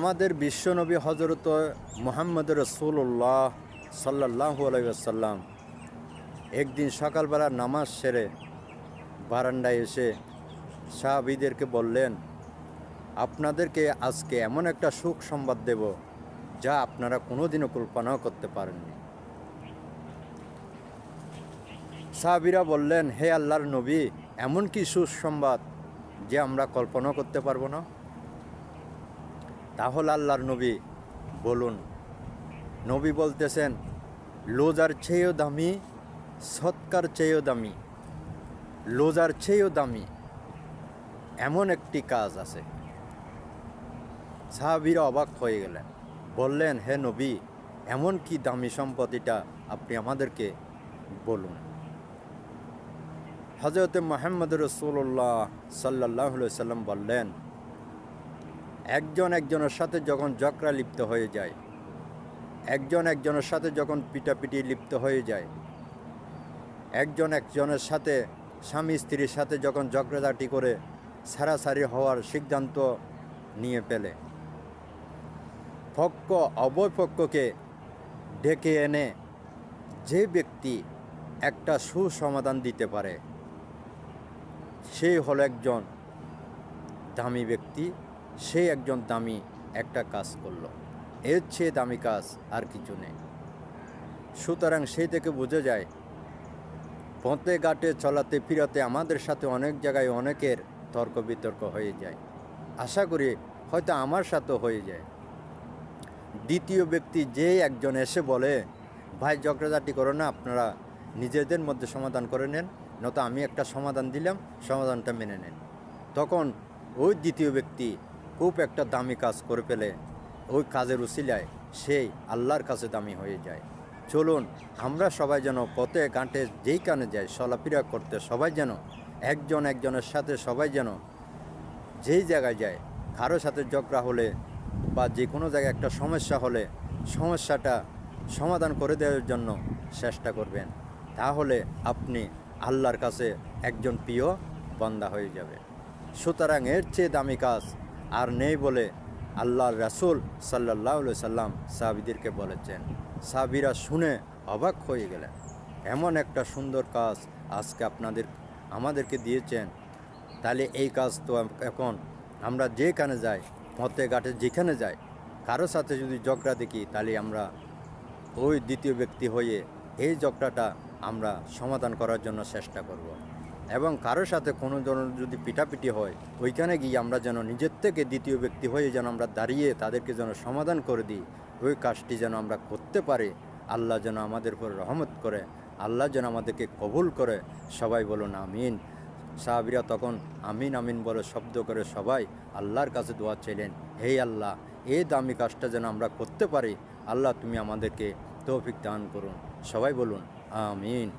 আমাদের বিশ্বনবী হজরত মোহাম্মদ রসুল্লাহ সাল্লাহ আলাইসাল্লাম একদিন সকালবেলা নামাজ সেরে বারান্দায় এসে সাহাবিদেরকে বললেন, আপনাদেরকে আজকে এমন একটা সুখ সংবাদ দেব যা আপনারা কোনোদিনও কল্পনাও করতে পারেননি। সাহাবিরা বললেন, হে আল্লাহর নবী, এমন কি সুসংবাদ যে আমরা কল্পনা করতে পারব না? তাহলে আল্লাহর নবী বলুন। নবী বলতেছেন, লোজার চেয়েও দামি, সৎকার চেয়েও দামি, লোজার চেয়েও দামি, এমন একটি কাজ আছে। সাহাবিরা অবাক হয়ে গেলেন, বললেন, হে নবী, এমন কি দামি সম্পত্তিটা আপনি আমাদেরকে বলুন। হজরত মোহাম্মদ রসুল্লাহ সাল্লাহ সাল্লাম বললেন একজন একজনের সাথে যখন জকরা লিপ্ত হয়ে যায়, একজন একজনের সাথে যখন পিটাপিটি লিপ্ত হয়ে যায়, একজন একজনের সাথে স্বামী স্ত্রীর সাথে যখন জকরাজাটি করে সারাসারি হওয়ার সিদ্ধান্ত নিয়ে পেলে পক্ষ অবয় পক্ষকে ডেকে এনে যে ব্যক্তি একটা সুসমাধান দিতে পারে সেই হলো একজন দামি ব্যক্তি। সে একজন দামি একটা কাজ করল। এর চেয়ে দামি কাজ আর কিছু নেই। সুতরাং সেই থেকে বোঝা যায়, পথে ঘাটে চলাতে ফিরাতে আমাদের সাথে অনেক জায়গায় অনেকের তর্ক বিতর্ক হয়ে যায়। আশা করি হয়তো আমার সাথেও হয়ে যায়। দ্বিতীয় ব্যক্তি যে একজন এসে বলে, ভাই জগড়াজাটি করো না, আপনারা নিজেদের মধ্যে সমাধান করে নেন, নয়তো আমি একটা সমাধান দিলাম, সমাধানটা মেনে নেন। তখন ওই দ্বিতীয় ব্যক্তি খুব একটা দামি কাজ করে ফেলে ওই কাজের উসিলায় সেই আল্লাহর কাছে দামি হয়ে যায়। চলুন, আমরা সবাই যেন পথে ঘাটে যেই কানে যাই, চলাফেরা করতে সবাই যেন একজন একজনের সাথে সবাই যেন যেই জায়গায় যায়, কারও সাথে ঝগড়া হলে বা যে কোনো জায়গায় একটা সমস্যা হলে সমস্যাটা সমাধান করে দেওয়ার জন্য চেষ্টা করবেন। তাহলে আপনি আল্লাহর কাছে একজন প্রিয় বন্দা হয়ে যাবে সুতরাং এর চেয়ে দামি কাজ আর নেই বলে আল্লাহর রাসুল সাল্লাহ সাল্লাম সাহাবিদেরকে বলেছেন। সাহাবিরা শুনে অবাক হয়ে গেলেন। এমন একটা সুন্দর কাজ আজকে আপনাদের, আমাদেরকে দিয়েছেন। তাহলে এই কাজ তো এখন আমরা যেখানে যাই পথে ঘাটে যেখানে যাই, কারও সাথে যদি ঝগড়া দেখি, তাহলে আমরা ওই দ্বিতীয় ব্যক্তি হয়ে এই ঝগড়াটা আমরা সমাধান করার জন্য চেষ্টা করব। এবং কারোর সাথে কোনো ধরনের যদি পিটাপিটি হয়, ওইখানে গিয়ে আমরা যেন নিজের থেকে দ্বিতীয় ব্যক্তি হয়ে যেন আমরা দাঁড়িয়ে তাদেরকে যেন সমাধান করে দিই, ওই কাজটি যেন আমরা করতে পারি। আল্লাহ যেন আমাদের উপর রহমত করে, আল্লাহ যেন আমাদেরকে কবুল করে। সবাই বলুন আমিন। সাহাবিরা তখন আমিন আমিন বলে শব্দ করে সবাই আল্লাহর কাছে দোয়া চাইলেন, হে আল্লাহ এই দামি কাজটা যেন আমরা করতে পারি। আল্লাহ তুমি আমাদেরকে তৌফিক দান করুন। সবাই বলুন আমিন।